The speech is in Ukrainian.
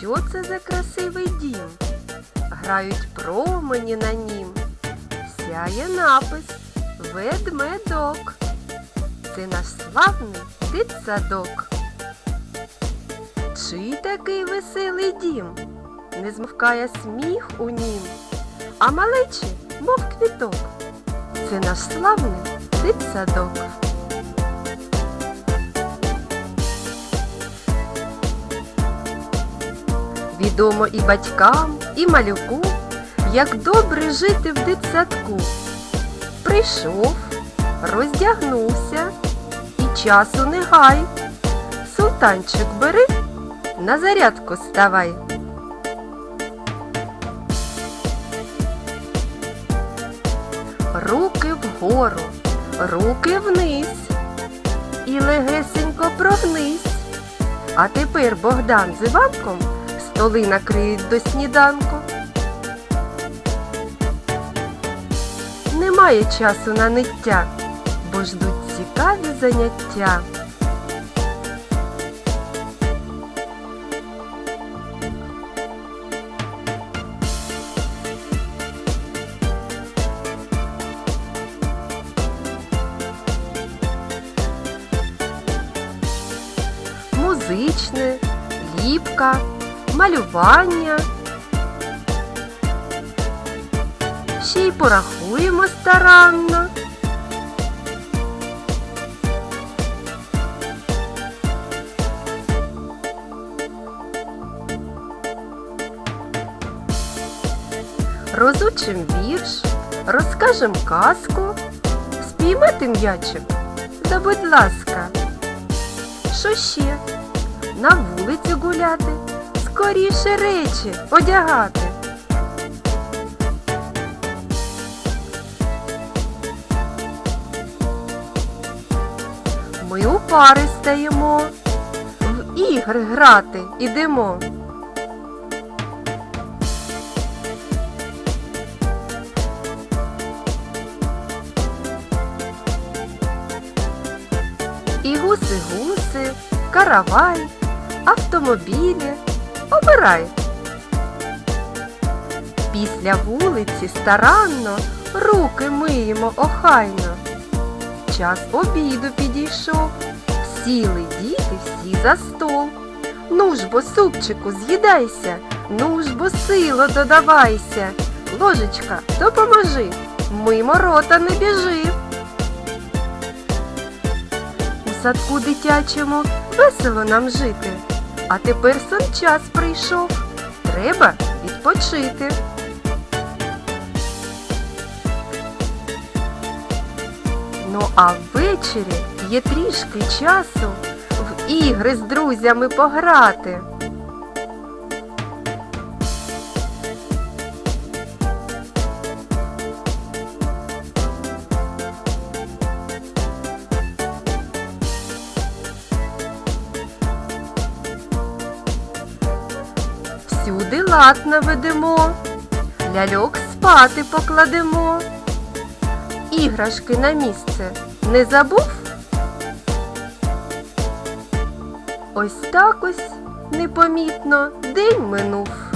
Що це за красивий дім? Грають промені на нім. Сяє напис Ведмедок. Це наш славний дитсадок. Чий такий веселий дім? Не змовкає сміх у нім, а малечі, мов квіток. Це наш славний дитсадок. Відомо і батькам, і малюку, як добре жити в дитсадку. Прийшов, роздягнувся і часу не гай. Султанчик бери, на зарядку ставай. Руки вгору, руки вниз і легесенько прогнись. А тепер Богдан з Іванком столи накриють до сніданку. Немає часу на ниття, бо ждуть цікаві заняття. Музичне, ліпка, малювання. Ще й порахуємо старанно. Розучим вірш, розкажем казку, спіймати м'ячик, да будь ласка. Що ще? На вулицю гуляти, скоріше речі одягати. Ми у пари стаємо, в ігри грати ідемо. І гуси-гуси, каравай, автомобілі. Обирай. Після вулиці старанно руки миємо охайно. Час обіду підійшов. Сіли діти всі за стол. Ну ж бо, супчику, з'їдайся, ну ж бо сило додавайся. Ложечка, допоможи, мимо рота не біжи. У садку дитячому весело нам жити. А тепер сон час прийшов. Треба відпочити. Ну а ввечері є трішки часу в ігри з друзями пограти. Всюди лад наведемо, ляльок спати покладемо. Іграшки на місце не забув? Ось так ось непомітно день минув.